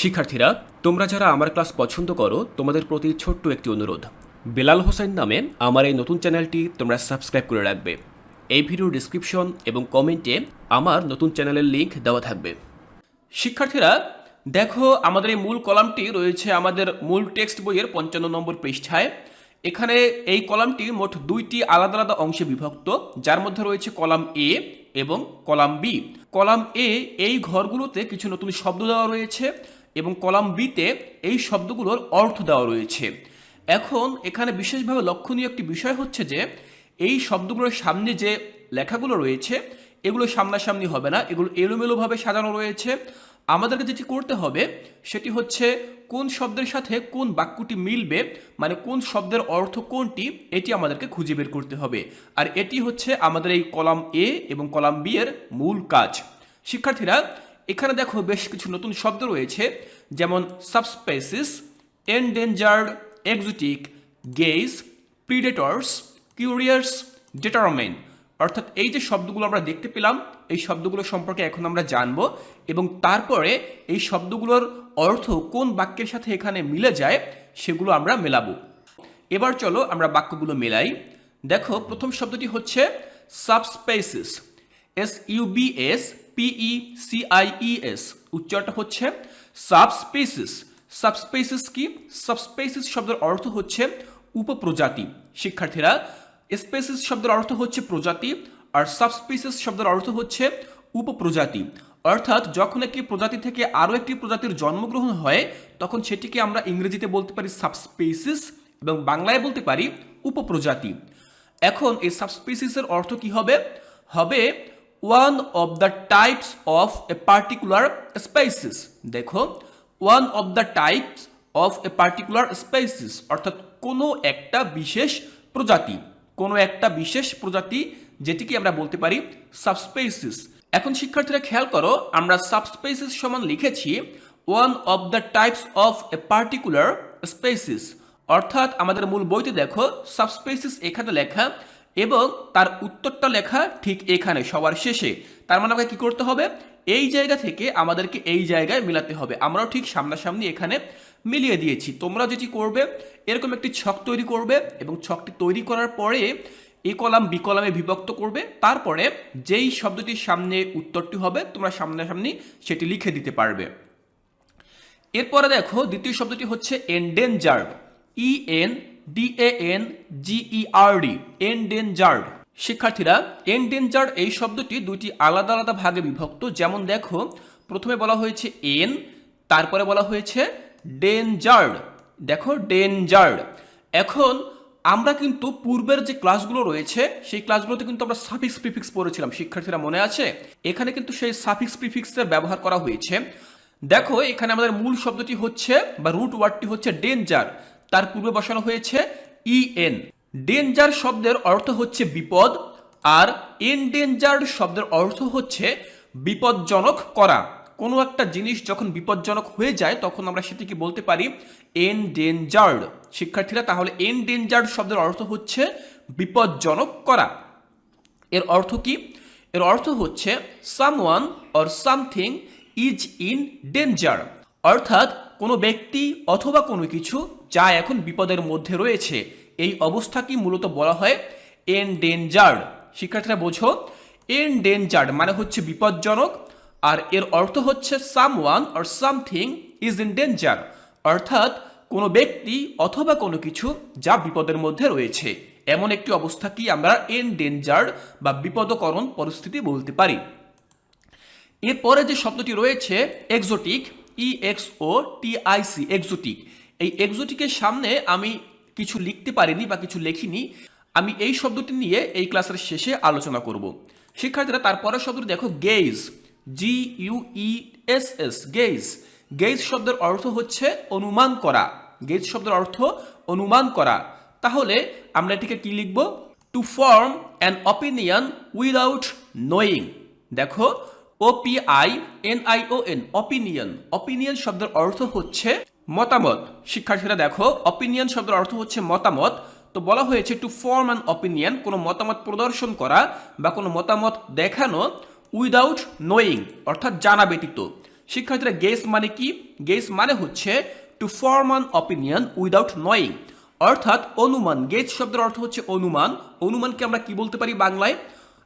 শিক্ষার্থীরা, তোমরা যারা আমার ক্লাস পছন্দ করো, তোমাদের প্রতি ছোট্ট একটি অনুরোধ। বেলাল হোসেন নামে আমার এই নতুন চ্যানেলটি তোমরা সাবস্ক্রাইব করে রাখবে। এই ভিডিওর ডিসক্রিপশন এবং কমেন্টে আমার নতুন চ্যানেলের লিঙ্ক দেওয়া থাকবে। শিক্ষার্থীরা, দেখো আমাদের এই মূল কলামটি রয়েছে আমাদের মূল টেক্সট বইয়ের পঞ্চান্ন নম্বর পৃষ্ঠায়। এখানে এই কলামটি মোট দুইটি আলাদা আলাদা অংশে বিভক্ত, যার মধ্যে রয়েছে কলাম এ এবং কলাম বি কলাম এ এই ঘরগুলোতে কিছু নতুন শব্দ দেওয়া রয়েছে। এবং কলাম বিতে এই শব্দগুলোর অর্থ দেওয়া রয়েছে। এখন এখানে বিশেষভাবে লক্ষণীয় একটি বিষয় হচ্ছে যে, এই শব্দগুলোর সামনে যে লেখাগুলো রয়েছে, এগুলো সামনাসামনি হবে না, এগুলো এলোমেলোভাবে সাজানো রয়েছে। আমাদেরকে যেটি করতে হবে, সেটি হচ্ছে কোন শব্দের সাথে কোন বাক্যটি মিলবে মানে কোন শব্দের অর্থ কোনটি, এটি আমাদেরকে খুঁজে বের করতে হবে। আর এটি হচ্ছে আমাদের এই কলাম এ এবং কলাম বি এর মূল কাজ। শিক্ষার্থীরা এখানে দেখো বেশ কিছু নতুন শব্দ রয়েছে, যেমন subspecies endangered exotic gauge predators couriers determent অর্থাৎ এই যে শব্দগুলো আমরা দেখতে পেলাম, এই শব্দগুলো সম্পর্কে এখন আমরা জানব এবং তারপরে এই শব্দগুলোর অর্থ কোন বাক্যের সাথে এখানে মিলে যায়, সেগুলো আমরা মেলাবো। এবার চলো আমরা বাক্যগুলো মেলাই। দেখো, প্রথম শব্দটি হচ্ছে subspecies S U B S P E C I E S উচ্চারণটা হচ্ছে সাবস্পেসিস সাবস্পেসিস কি? সাবস্পেসিস শব্দের অর্থ হচ্ছে উপপ্রজাতি। শিক্ষার্থীরা স্পেসিস শব্দের অর্থ হচ্ছে প্রজাতি আর সাবস্পেসিস শব্দের অর্থ হচ্ছে উপপ্রজাতি। অর্থাৎ যখন একটি প্রজাতি থেকে আরও একটি প্রজাতির জন্মগ্রহণ হয়, তখন সেটিকে আমরা ইংরেজিতে বলতে পারি সাবস্পেসিস এবং বাংলায় বলতে পারি উপপ্রজাতি। এখন এই সাবস্পেসিসের অর্থ কি হবে? হবে one of the types of a particular species দেখো one of the types of a particular species অর্থাৎ কোনো একটা বিশেষ প্রজাতি, কোনো একটা বিশেষ প্রজাতি যেটিকে আমরা বলতে পারি সাবস্পেসিস এখন শিক্ষার্থীরা খেয়াল করো, আমরা সাবস্পেসিস সমান লিখেছি one of the types of a particular species অর্থাৎ আমাদের মূল বইতে দেখো সাবস্পেসিস এখানে লেখা এবং তার উত্তরটা লেখা ঠিক এখানে, সবার শেষে। তার মানে আমাকে কি করতে হবে? এই জায়গা থেকে আমাদেরকে এই জায়গায় মিলাতে হবে। আমরাও ঠিক সামনাসামনি এখানে মিলিয়ে দিয়েছি। তোমরা যেটি করবে, এরকম একটি ছক তৈরি করবে এবং ছকটি তৈরি করার পরে এ কলাম বি কলামে বিভক্ত করবে। তারপরে যেই শব্দটির সামনে উত্তরটি হবে, তোমরা সামনাসামনি সেটি লিখে দিতে পারবে। এরপরে দেখো, দ্বিতীয় শব্দটি হচ্ছে endangered E N D G E R D endangered শিক্ষার্থীরা এন্ডেঞ্জার্ড এই শব্দটি দুইটি আলাদা আলাদা ভাগে বিভক্ত। যেমন দেখো, প্রথমে বলা হয়েছে এন, তারপরে বলা হয়েছে ডেঞ্জার্ড দেখো ডেঞ্জার্ড এখন আমরা কিন্তু পূর্বের যে ক্লাসগুলো রয়েছে, সেই ক্লাসগুলোতে কিন্তু আমরা সাফিক্স প্রিফিক্স পড়েছিলাম। শিক্ষার্থীরা মনে আছে? এখানে কিন্তু সেই সাফিক্স প্রিফিক্সের ব্যবহার করা হয়েছে। দেখো, এখানে আমাদের মূল শব্দটি হচ্ছে বা রুট ওয়ার্ডটি হচ্ছে ডেঞ্জার তার পূর্বে বসানো হয়েছে ই এন ডেঞ্জার শব্দের অর্থ হচ্ছে বিপদ, আর এনডেঞ্জার্ড শব্দের অর্থ হচ্ছে বিপজ্জনক করা। কোনো একটা জিনিস যখন বিপজ্জনক হয়ে যায়, তখন আমরা সেটিকে বলতে পারি? এনডেঞ্জার্ড শিক্ষার্থীরা, তাহলে এনডেঞ্জার্ড শব্দের অর্থ হচ্ছে বিপজ্জনক করা। এর অর্থ কি? এর অর্থ হচ্ছে someone or something is in danger অর্থাৎ কোনো ব্যক্তি অথবা কোনো কিছু যা এখন বিপদের মধ্যে রয়েছে। এই অবস্থাকে মূলত বলা হয় এন ডেঞ্জার্ড শিক্ষার্থীরা বোঝো এন ডেঞ্জার্ড মানে হচ্ছে বিপজ্জনক, আর এর অর্থ হচ্ছে someone or something is in danger অর্থাৎ কোনো ব্যক্তি অথবা কোনো কিছু যা বিপদের মধ্যে রয়েছে। এমন একটি অবস্থাকেই আমরা এন ডেঞ্জার্ড বা বিপদকরণ পরিস্থিতি বলতে পারি। এরপরে যে শব্দটি রয়েছে, exotic E X O T I C exotic. এই এক্সোটিকের সামনে আমি কিছু লিখতে পারিনি বা কিছু লেখিনি। আমি এই শব্দটি নিয়ে এই ক্লাসের শেষে আলোচনা করব। শিক্ষার্থীরা তারপরের শব্দটি দেখো guess G U E S S guess guess শব্দের অর্থ হচ্ছে অনুমান করা। গেজ শব্দের অর্থ অনুমান করা। তাহলে আমরা এটিকে কি লিখব? To form an opinion without knowing দেখো O P I N I O N opinion opinion শব্দের অর্থ হচ্ছে মতামত। শিক্ষার্থীরা দেখো অপিনিয়ন শব্দের অর্থ হচ্ছে মতামত। তো বলা হয়েছে টু ফর্ম অ্যান অপিনিয়ন কোনো মতামত প্রদর্শন করা বা কোনো মতামত দেখানো উইদাউট নোয়িং অর্থাৎ জানা ব্যতীত। শিক্ষার্থীরা গেস মানে কি? গেস মানে হচ্ছে to form an opinion without knowing অর্থাৎ অনুমান। গেজ শব্দের অর্থ হচ্ছে অনুমান। অনুমানকে আমরা কি বলতে পারি বাংলায়?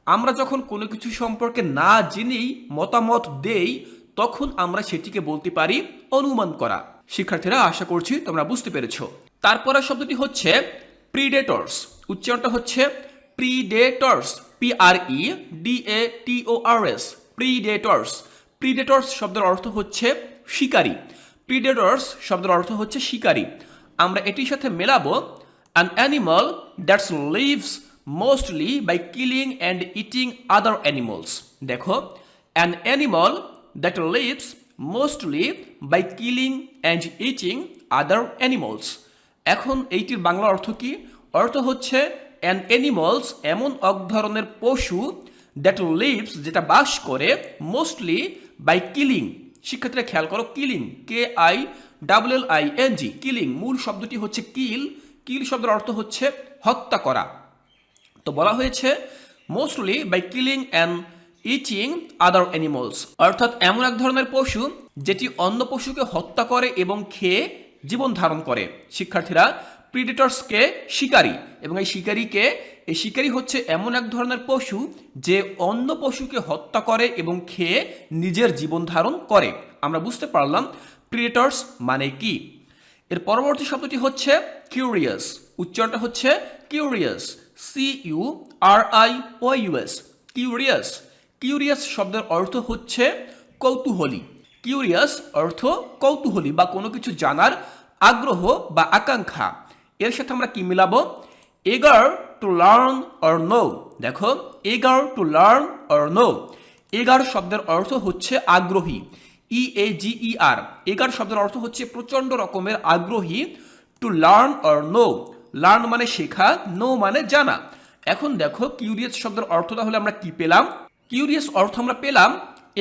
আমরা যখন কোনো কিছু সম্পর্কে না জেনেই মতামত দেই, তখন আমরা সেটিকে বলতে পারি অনুমান করা। শিক্ষার্থীরা, আশা করছি তোমরা বুঝতে পেরেছ। তারপরে শব্দটি হচ্ছে প্রিডেটর্স উচ্চারণটা হচ্ছে predators P R E D A T O R S predators predators শব্দের অর্থ হচ্ছে শিকারী। প্রিডেটর্স শব্দের অর্থ হচ্ছে শিকারী। আমরা এটির সাথে মেলাবো। An animal that's lives mostly by killing and eating other animals দেখো an animal that lives mostly by killing and eating other animals এখন এইটির বাংলা অর্থ কি? অর্থ হচ্ছে অ্যান অ্যানিমালস এমন এক ধরনের পশু দ্যাট লিভস যেটা বাস করে মোস্টলি বাই কিলিং শিক্ষার্থীরা খেয়াল করো killing K I double L I N G killing মূল শব্দটি হচ্ছে কিল কিল শব্দের অর্থ হচ্ছে হত্যা করা। তো বলা হয়েছে mostly by killing and eating other animals অর্থাৎ এমন এক ধরনের পশু যেটি অন্য পশুকে হত্যা করে এবং খেয়ে জীবন ধারণ করে। শিক্ষার্থীরা প্রিডেটর্সকে শিকারী এবং এই শিকারীকে, এই শিকারী হচ্ছে এমন এক ধরনের পশু যে অন্য পশুকে হত্যা করে এবং খেয়ে নিজের জীবন ধারণ করে। আমরা বুঝতে পারলাম প্রিডেটর্স মানে কি। এর পরবর্তী শব্দটি হচ্ছে কিউরিয়াস উচ্চারণটা হচ্ছে curious C U R I O U S curious curious শব্দের অর্থ হচ্ছে কৌতূহলী। কিউরিয়াস অর্থ কৌতূহলী বা কোনো কিছু জানার আগ্রহ বা আকাঙ্ক্ষা। এর সাথে আমরা কি মিলাবো? এগার টু লার্ন অর নো দেখো এগার টু লার্ন অর নো এগার শব্দের অর্থ হচ্ছে আগ্রহী। ই এ জি ই আর এগার শব্দের অর্থ হচ্ছে প্রচণ্ড রকমের আগ্রহী। To learn or know learn মানে শেখা নো মানে জানা। এখন দেখো, কিউরিয়াস শব্দের অর্থ তাহলে আমরা কি পেলাম? কিউরিয়াস অর্থ আমরা পেলাম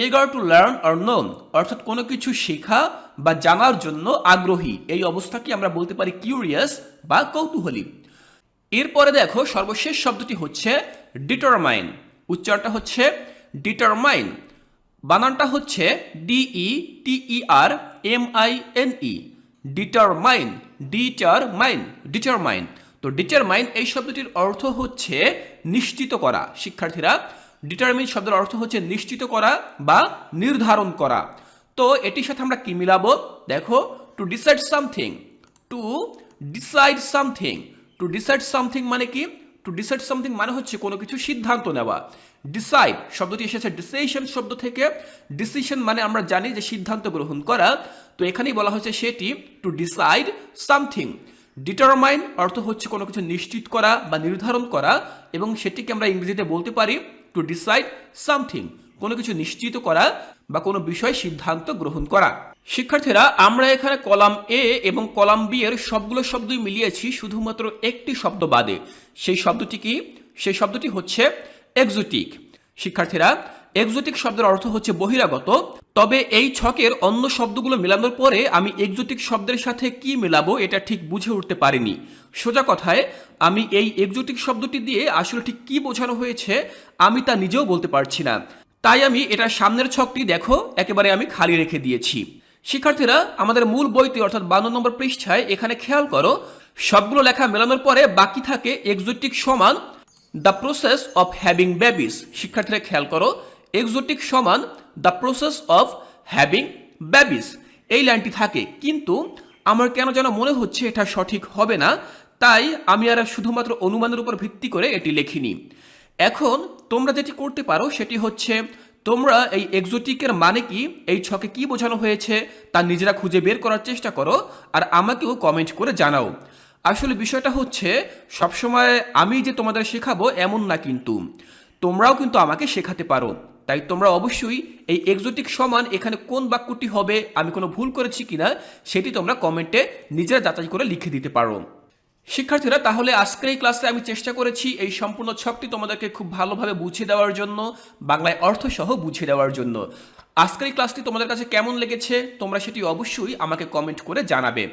এগার টু লার্ন অর নোন অর্থাৎ কোনো কিছু শেখা বা জানার জন্য আগ্রহী। এই অবস্থাকে আমরা বলতে পারি কিউরিয়াস বা কৌতূহলী। এরপরে দেখো, সর্বশেষ শব্দটি হচ্ছে ডিটারমাইন উচ্চারণটা হচ্ছে ডিটারমাইন বানানটা হচ্ছে D E T E R M I N E determine determine determine তো ডিটারমাইন এই শব্দটির অর্থ হচ্ছে নিশ্চিত করা। শিক্ষার্থীরা ডিটারমিন শব্দের অর্থ হচ্ছে নিশ্চিত করা বা নির্ধারণ করা। তো এটির সাথে আমরা কি মিলাবো? দেখো to decide something to decide something to decide something মানে কি? টু ডিসাইড সামথিং মানে হচ্ছে কোনো কিছু সিদ্ধান্ত নেওয়া। ডিসাইড শব্দটি এসেছে ডিসিশন শব্দ থেকে। ডিসিশন মানে আমরা জানি যে সিদ্ধান্ত গ্রহণ করা। তো এখানেই বলা হয়েছে সেটি টু ডিসাইড সামথিং ডিটারমাইন অর্থ হচ্ছে কোনো কিছু নিশ্চিত করা বা নির্ধারণ করা এবং সেটিকে আমরা ইংরেজিতে বলতে পারি টু ডিসাইড সামথিং কোনো কিছু নিশ্চিত করা বা কোনো বিষয় সিদ্ধান্ত গ্রহণ করা। শিক্ষার্থীরা, আমরা এখানে কলাম এ এবং কলাম বি এর সবগুলো শব্দই মিলিয়েছি, শুধুমাত্র একটি শব্দ বাদে। সেই শব্দটি কি? সেই শব্দটি হচ্ছে এক্সোটিক শিক্ষার্থীরা এক্সোটিক শব্দের অর্থ হচ্ছে বহিরাগত। তবে এই ছকের অন্য শব্দগুলো মেলানোর পরে আমি এক্সোটিক শব্দের সাথে কি মেলাবো এটা ঠিক বুঝে উঠতে পারিনি। সোজা কথায়, আমি এই এক্সোটিক শব্দটি দিয়ে আসলে ঠিক কি বোঝানো হয়েছে আমি তা নিজেও বলতে পারছি না। তাই আমি এটা সামনের ছকটি দেখো, একেবারে আমি খালি রেখে দিয়েছি। শিক্ষার্থীরা, আমাদের মূল বইতে অর্থাৎ বান্ন নম্বর পৃষ্ঠায় এখানে খেয়াল করো সবগুলো লেখা মেলানোর পরে বাকি থাকে এক্সোটিক সমান, the process of having babies. শিক্ষার্থীরা খেয়াল করো এক্সোটিক সমান the process of having babies এই লাইনটি থাকে, কিন্তু আমার কেন যেন মনে হচ্ছে এটা সঠিক হবে না, তাই আমি আর শুধুমাত্র অনুমানের উপর ভিত্তি করে এটি লিখিনি। এখন তোমরা যেটি করতে পারো সেটি হচ্ছে, তোমরা এই এক্সোটিকের মানে কি, এই ছকে কি বোঝানো হয়েছে, তা নিজেরা খুঁজে বের করার চেষ্টা করো আর আমাকেও কমেন্ট করে জানাও। আসলে বিষয়টা হচ্ছে, সবসময় আমি যে তোমাদের শেখাবো এমন না কিন্তু, তোমরাও কিন্তু আমাকে শেখাতে পারো। তাই তোমরা অবশ্যই এই এক্সোটিক সমান এখানে কোন বাক্যটি হবে, আমি কোনো ভুল করেছি কিনা, সেটি তোমরা কমেন্টে নিজেরা যাচাই করে লিখে দিতে পারো। শিক্ষার্থীরা, তাহলে আজকের এই ক্লাসে আমি চেষ্টা করেছি এই সম্পূর্ণ ছকটি তোমাদেরকে খুব ভালোভাবে বুঝিয়ে দেওয়ার জন্য, বাংলায় অর্থ সহ বুঝিয়ে দেওয়ার জন্য। আজকের এই ক্লাসটি তোমাদের কাছে কেমন লেগেছে, তোমরা সেটি অবশ্যই আমাকে কমেন্ট করে জানাবে।